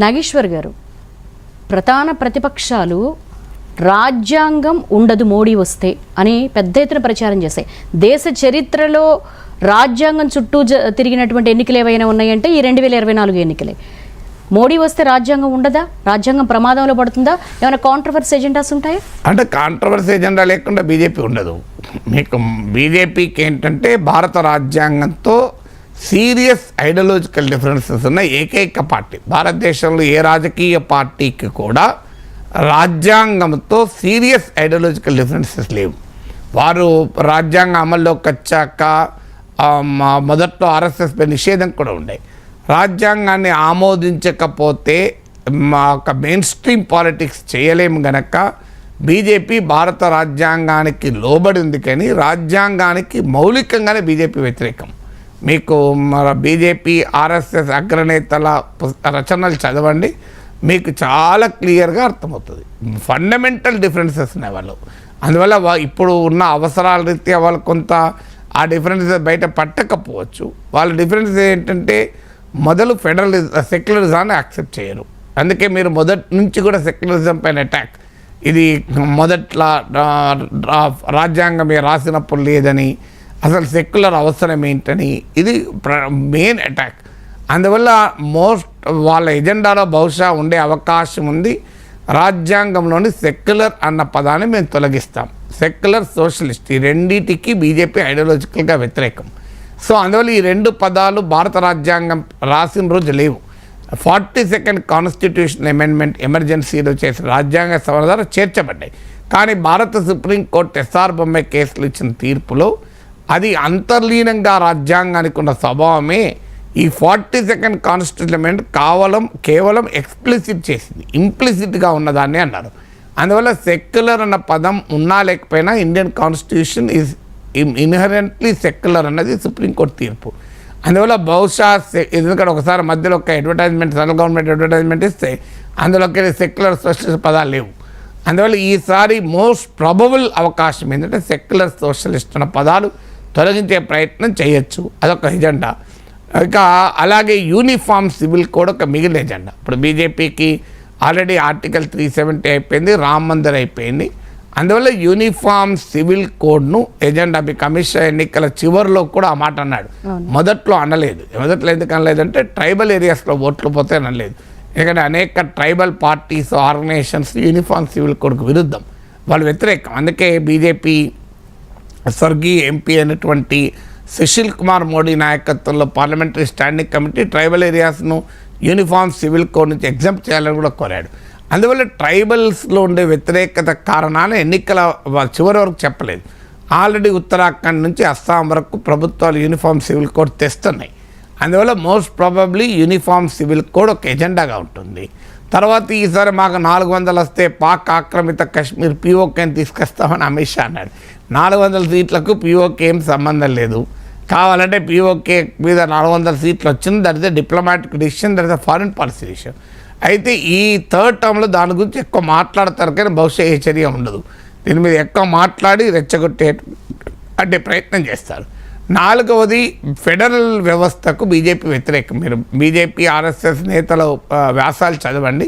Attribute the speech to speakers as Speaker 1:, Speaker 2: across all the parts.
Speaker 1: నాగేశ్వర్ గారు ప్రధాన ప్రతిపక్షాలు రాజ్యాంగం ఉండదు మోడీ వస్తే అని పెద్ద ఎత్తున ప్రచారం చేశాయి. దేశ చరిత్రలో రాజ్యాంగం చుట్టూ జ- తిరిగినటువంటి ఎన్నికలు ఏవైనా ఉన్నాయంటే ఈ రెండు వేల ఇరవై నాలుగు ఎన్నికలే. మోడీ వస్తే రాజ్యాంగం ఉండదా? రాజ్యాంగం ప్రమాదంలో పడుతుందా? ఏమైనా కాంట్రవర్సీ ఎజెండాస్ ఉంటాయా?
Speaker 2: అంటే కాంట్రవర్సీ ఎజెండా లేకుండా బీజేపీ ఉండదు. మీకు బీజేపీకి ఏంటంటే భారత రాజ్యాంగంతో సీరియస్ ఐడియాలజికల్ డిఫరెన్సెస్ ఉన్న ఏకైక పార్టీ. భారతదేశంలో ఏ రాజకీయ పార్టీకి కూడా రాజ్యాంగంతో సీరియస్ ఐడియాలజికల్ డిఫరెన్సెస్ లేవు. వారు రాజ్యాంగం అమల్లోకి వచ్చాక మొదట్లో ఆర్ఎస్ఎస్ నిషేధం కూడా ఉండే. రాజ్యాంగాన్ని ఆమోదించకపోతే మా యొక్క మెయిన్ స్ట్రీమ్ పాలిటిక్స్ చేయలేము గనక బీజేపీ భారత రాజ్యాంగానికి లోబడి ఉంది కానీ రాజ్యాంగానికి మౌలికంగానే బీజేపీ వ్యతిరేకం. మీకు మన బీజేపీ ఆర్ఎస్ఎస్ అగ్రనేతల రచనలు చదవండి. మీకు చాలా క్లియర్గా అర్థమవుతుంది. ఫండమెంటల్ డిఫరెన్సెస్ ఉన్నాయి వాళ్ళు. అందువల్ల ఇప్పుడు ఉన్న అవసరాల రీత్యా వాళ్ళు కొంత ఆ డిఫరెన్సెస్ బయట పట్టకపోవచ్చు. వాళ్ళ డిఫరెన్స్ ఏంటంటే మొదలు ఫెడరలిజం సెక్యులరిజాన్ని యాక్సెప్ట్ చేయరు. అందుకే మీరు మొదటి నుంచి కూడా సెక్యులరిజం పైన అటాక్ ఇది మొదట్లో ఆ, రాజ్యాంగం రాసినప్పుడు లేదని అసలు సెక్యులర్ అవసరం ఏంటని ఇది మెయిన్ అటాక్ అందువల్ల మోస్ట్ వాళ్ళ ఎజెండాలో బహుశా ఉండే అవకాశం ఉంది. రాజ్యాంగంలోని సెక్యులర్ అన్న పదాన్ని మేము తొలగిస్తాం. సెక్యులర్ సోషలిస్ట్ ఈ రెండింటికి బీజేపీ ఐడియాలజికల్గా వ్యతిరేకం. సో అందువల్ల ఈ రెండు పదాలు భారత రాజ్యాంగం రాసిన రోజు లేవు. ఫార్టీ సెకండ్ కాన్స్టిట్యూషన్ అమెండ్మెంట్ ఎమర్జెన్సీలో చేసిన రాజ్యాంగ సవరణ ద్వారా చేర్చబడ్డాయి. కానీ భారత సుప్రీంకోర్టు ఎస్ఆర్ బొమ్మే కేసులు ఇచ్చిన తీర్పులో అది అంతర్లీనంగా రాజ్యాంగానికి ఉన్న స్వభావమే ఈ ఫార్టీ సెకండ్ కాన్స్టిట్యూమెంట్ కావలం కేవలం ఎక్స్ప్లిసిట్ చేసింది. ఇంప్లిసిట్గా ఉన్నదాన్ని అన్నారు. అందువల్ల సెక్యులర్ అన్న పదం ఉన్నా లేకపోయినా Indian constitution is inherently secular అన్నది సుప్రీంకోర్టు తీర్పు. అందువల్ల బహుశా ఎందుకంటే ఒకసారి మధ్యలో ఒక అడ్వర్టైజ్మెంట్ సెంట్రల్ గవర్నమెంట్ అడ్వర్టైజ్మెంట్ ఇస్తే అందులోకి సెక్యులర్ సోషలిస్ట్ పదాలు లేవు. అందువల్ల ఈసారి మోస్ట్ ప్రబుల్ అవకాశం ఏంటంటే సెక్యులర్ సోషలిస్ట్ అన్న పదాలు తొలగించే ప్రయత్నం చేయొచ్చు. అదొక ఎజెండా. ఇక అలాగే యూనిఫామ్ సివిల్ కోడ్ ఒక మిగిలిన ఎజెండా. ఇప్పుడు బీజేపీకి ఆల్రెడీ ఆర్టికల్ త్రీ సెవెంటీ అయిపోయింది రామ్ మందిర్ అయిపోయింది. అందువల్ల యూనిఫామ్ సివిల్ కోడ్ను ఎజెండా మీకు అమిత్ షా ఎన్నికల చివరిలో కూడా ఆ మాట అన్నాడు. మొదట్లో అనలేదు. మొదట్లో ఎందుకు అనలేదంటే ట్రైబల్ ఏరియాస్లో ఓట్లు పోతే అనలేదు. ఎందుకంటే అనేక tribal parties organisations uniform civil కోడ్కు విరుద్ధం. వాళ్ళు వ్యతిరేకం. అందుకే బీజేపీ స్వర్గీయ ఎంపీ అయినటువంటి సుశీల్ కుమార్ మోడీ నాయకత్వంలో పార్లమెంటరీ స్టాండింగ్ కమిటీ ట్రైబల్ ఏరియాస్ను యూనిఫామ్ సివిల్ కోడ్ నుంచి ఎగ్జామ్ చేయాలని కూడా కోరాడు. అందువల్ల ట్రైబల్స్లో ఉండే వ్యతిరేకత కారణాలు ఎన్నికల చివరి వరకు చెప్పలేదు. ఆల్రెడీ ఉత్తరాఖండ్ నుంచి అస్సాం వరకు ప్రభుత్వాలు యూనిఫామ్ సివిల్ కోడ్ తెస్తున్నాయి. అందువల్ల most probably uniform civil code ఒక ఎజెండాగా ఉంటుంది. తర్వాత ఈసారి మాకు నాలుగు వందలు వస్తే పాక్ ఆక్రమిత కశ్మీర్ పీఓకేని తీసుకొస్తామని అమిత్ షా అన్నాడు. నాలుగు వందల సీట్లకు పీఓకే ఏం సంబంధం లేదు. కావాలంటే పీఓకే మీద నాలుగు వందల సీట్లు వచ్చింది that is diplomatic decision that is foreign policy decision అయితే ఈ థర్డ్ టర్మ్లో దాని గురించి ఎక్కువ మాట్లాడతారు కానీ బహుశా ఏ చర్య ఉండదు. దీని మీద ఎక్కువ మాట్లాడి రెచ్చగొట్టే అంటే ప్రయత్నం చేస్తారు. నాలుగవది ఫెడరల్ వ్యవస్థకు బీజేపీ వ్యతిరేకం. మీరు బీజేపీ ఆర్ఎస్ఎస్ నేతల వ్యాసాలు చదవండి.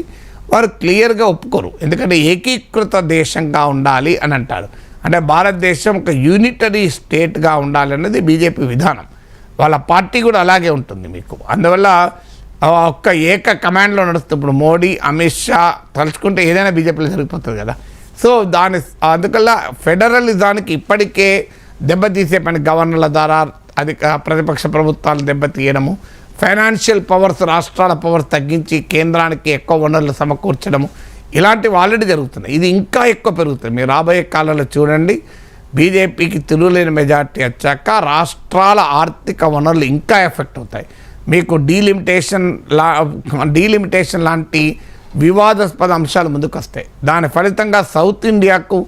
Speaker 2: వారు క్లియర్గా ఒప్పుకోరు. ఎందుకంటే ఏకీకృత దేశంగా ఉండాలి అని అంటారు. అంటే భారతదేశం ఒక యూనిటరీ స్టేట్గా ఉండాలి అన్నది బీజేపీ విధానం. వాళ్ళ పార్టీ కూడా అలాగే ఉంటుంది మీకు. అందువల్ల ఒక్క ఏక కమాండ్లో నడుస్తుంది ఇప్పుడు మోడీ అమిత్ షా తలుచుకుంటే ఏదైనా బీజేపీలో జరిగిపోతుంది కదా. సో దాని అందుకల్ల ఫెడరలిజానికి ఇప్పటికే దెబ్బతీసే పని గవర్నర్ల ద్వారా అధిక ప్రతిపక్ష ప్రభుత్వాలు దెబ్బతీయడము ఫైనాన్షియల్ పవర్స్ రాష్ట్రాల పవర్స్ తగ్గించి కేంద్రానికి ఎక్కువ వనరులు సమకూర్చడము ఇలాంటివి ఆల్రెడీ జరుగుతున్నాయి. ఇది ఇంకా ఎక్కువ పెరుగుతుంది. మీరు రాబోయే కాలంలో చూడండి బీజేపీకి తిరుగులేని మెజార్టీ వచ్చాక రాష్ట్రాల ఆర్థిక వనరులు ఇంకా ఎఫెక్ట్ అవుతాయి. మీకు డీలిమిటేషన్ లా డీలిమిటేషన్ లాంటి వివాదాస్పద అంశాలు ముందుకు వస్తాయి దాని ఫలితంగా సౌత్ ఇండియాకు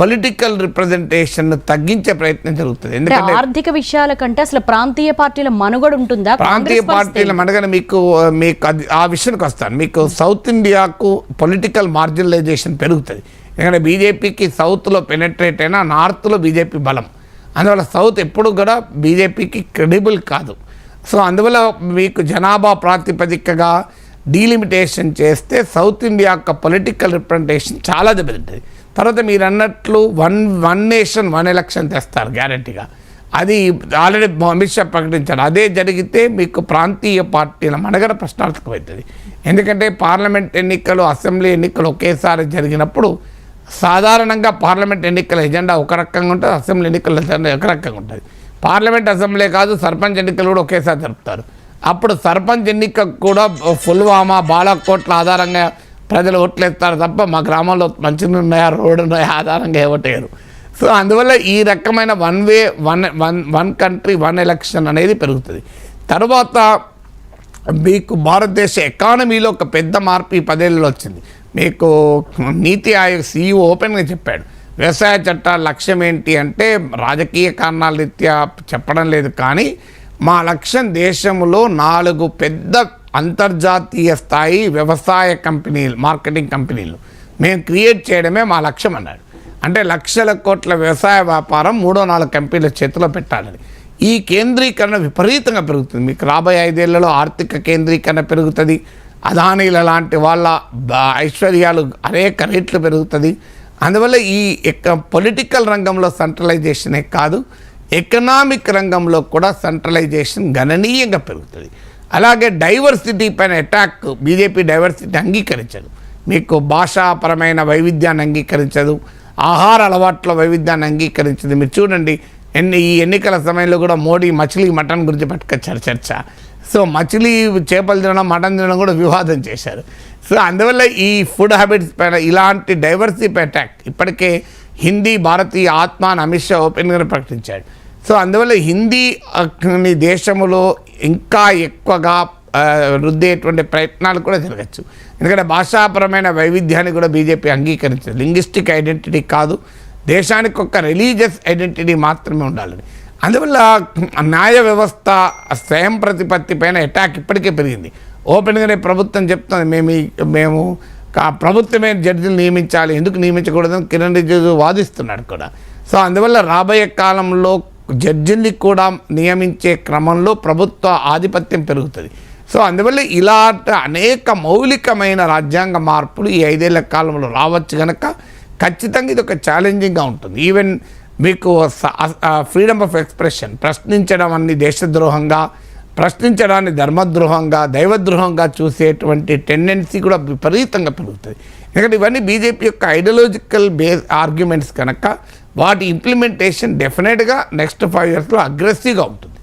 Speaker 2: పొలిటికల్ రిప్రజెంటేషన్ తగ్గించే ప్రయత్నం జరుగుతుంది. ఎందుకంటే
Speaker 1: ఆర్థిక విషయాల కంటే అసలు ప్రాంతీయ పార్టీల మనుగడ ఉంటుందా?
Speaker 2: ప్రాంతీయ పార్టీల మనగానే మీకు మీకు అది ఆ విషయానికి వస్తాను. మీకు సౌత్ ఇండియాకు పొలిటికల్ మార్జినలైజేషన్ పెరుగుతుంది. ఎందుకంటే బీజేపీకి సౌత్లో పెనట్రేట్ అయినా నార్త్లో బీజేపీ బలం. అందువల్ల సౌత్ ఎప్పుడు కూడా బీజేపీకి క్రెడిబుల్ కాదు. సో అందువల్ల మీకు జనాభా ప్రాతిపదికగా డీలిమిటేషన్ చేస్తే సౌత్ ఇండియా యొక్క పొలిటికల్ రిప్రజెంటేషన్ చాలా దెబ్బతింటుంది. తర్వాత మీరు అన్నట్లు one one nation one election తెస్తారు గ్యారంటీగా. అది ఆల్రెడీ అమిత్ షా ప్రకటించారు అదే జరిగితే మీకు ప్రాంతీయ పార్టీల మనగడ ప్రశ్నార్థకమవుతుంది. ఎందుకంటే పార్లమెంట్ ఎన్నికలు అసెంబ్లీ ఎన్నికలు ఒకేసారి జరిగినప్పుడు సాధారణంగా పార్లమెంట్ ఎన్నికల ఎజెండా ఒక రకంగా ఉంటుంది అసెంబ్లీ ఎన్నికల ఎజెండా ఒక రకంగా ఉంటుంది. పార్లమెంట్ అసెంబ్లీ కాదు సర్పంచ్ ఎన్నికలు కూడా ఒకేసారి జరుపుతారు. అప్పుడు సర్పంచ్ ఎన్నిక కూడా ఫుల్వామా బాలాకోట్ల ఆధారంగా ప్రజలు ఓట్లేస్తారు తప్ప మా గ్రామంలో మంచిగా ఉన్నాయా రోడ్డు ఉన్నాయా ఆధారంగా ఇవ్వటేరు సో అందువల్ల ఈ రకమైన one way one one one country one election అనేది పెరుగుతుంది. తర్వాత మీకు భారతదేశ ఎకానమీలో ఒక పెద్ద మార్పు ఈ పదేళ్ళలో వచ్చింది. మీకు నీతి ఆయోగ్ సీఈఓ ఓపెన్గా చెప్పాడు. వ్యవసాయ చట్టాల లక్ష్యం ఏంటి అంటే రాజకీయ కారణాల రీత్యా చెప్పడం లేదు కానీ మా లక్ష్యం దేశంలో నాలుగు పెద్ద అంతర్జాతీయ స్థాయి వ్యవసాయ కంపెనీలు మార్కెటింగ్ కంపెనీలు. మేము క్రియేట్ చేయడమే మా లక్ష్యం అన్నాడు. అంటే లక్షల కోట్ల వ్యవసాయ వ్యాపారం మూడో నాలుగు కంపెనీల చేతిలో పెట్టాలని. ఈ కేంద్రీకరణ విపరీతంగా పెరుగుతుంది. మీకు రాబోయే ఐదేళ్ళలో ఆర్థిక కేంద్రీకరణ పెరుగుతుంది. అదానీల లాంటి వాళ్ళ ఐశ్వర్యాలు అనేక రేట్లు పెరుగుతుంది. అందువల్ల ఈ పొలిటికల్ రంగంలో సెంట్రలైజేషనే కాదు. ఎకనామిక్ రంగంలో కూడా సెంట్రలైజేషన్ గణనీయంగా పెరుగుతుంది. అలాగే డైవర్సిటీ పైన అటాక్ బీజేపీ డైవర్సిటీ అంగీకరించదు. మీకు భాషాపరమైన వైవిధ్యాన్ని అంగీకరించదు. ఆహార అలవాట్ల వైవిధ్యాన్ని అంగీకరించదు. మీరు చూడండి ఎన్ని ఈ ఎన్నికల సమయంలో కూడా మోడీ మచిలీ మటన్ గురించి పట్టుకొచ్చారు చర్చ. సో మచిలీ చేపలు తినడం మటన్ తినడం కూడా వివాదం చేశారు. సో అందువల్ల ఈ ఫుడ్ హ్యాబిట్స్ పైన ఇలాంటి డైవర్సిటీ అటాక్ ఇప్పటికే హిందీ భారతీయ ఆత్మ అని అమిత్ షా ఓపెన్గా ప్రకటించాడు. సో అందువల్ల హిందీ దేశంలో ఇంకా ఎక్కువగా ఆ, రుద్దేటువంటి ప్రయత్నాలు కూడా జరగచ్చు. ఎందుకంటే భాషాపరమైన వైవిధ్యాన్ని కూడా బీజేపీ అంగీకరించదు. లింగ్విస్టిక్ ఐడెంటిటీ కాదు. దేశానికి ఒక రిలీజియస్ ఐడెంటిటీ మాత్రమే ఉండాలని అందువల్ల న్యాయ వ్యవస్థ స్వయం ప్రతిపత్తి పైన అటాక్ ఇప్పటికే పెరిగింది. ఓపెన్గానే ప్రభుత్వం చెప్తుంది మేము మేము కా- ప్రభుత్వమే జడ్జిలు నియమించాలి. ఎందుకు నియమించకూడదని కిరణ్ రిజిజు వాదిస్తున్నాడు కూడా. సో అందువల్ల రాబోయే కాలంలో జడ్జిల్ని కూడా నియమించే క్రమంలో ప్రభుత్వ ఆధిపత్యం పెరుగుతుంది. సో అందువల్ల ఇలాంటి అనేక మౌలికమైన రాజ్యాంగ మార్పులు ఈ ఐదేళ్ళ కాలంలో రావచ్చు కనుక ఖచ్చితంగా ఇది ఒక ఛాలెంజింగ్గా ఉంటుంది. ఈవెన్ మీకు ఫ్రీడమ్ ఆఫ్ ఎక్స్ప్రెషన్ ప్రశ్నించడం అన్ని దేశద్రోహంగా ప్రశ్నించడాన్ని ధర్మద్రోహంగా దైవద్రోహంగా చూసేటువంటి టెండెన్సీ కూడా విపరీతంగా పెరుగుతుంది. ఎందుకంటే ఇవన్నీ బీజేపీ యొక్క ఐడియలాజికల్ బేస్ ఆర్గ్యుమెంట్స్ కనుక వాటి ఇంప్లిమెంటేషన్ డెఫినెట్గా నెక్స్ట్ ఫైవ్ ఇయర్స్లో అగ్రెసివ్గా ఉంటుంది.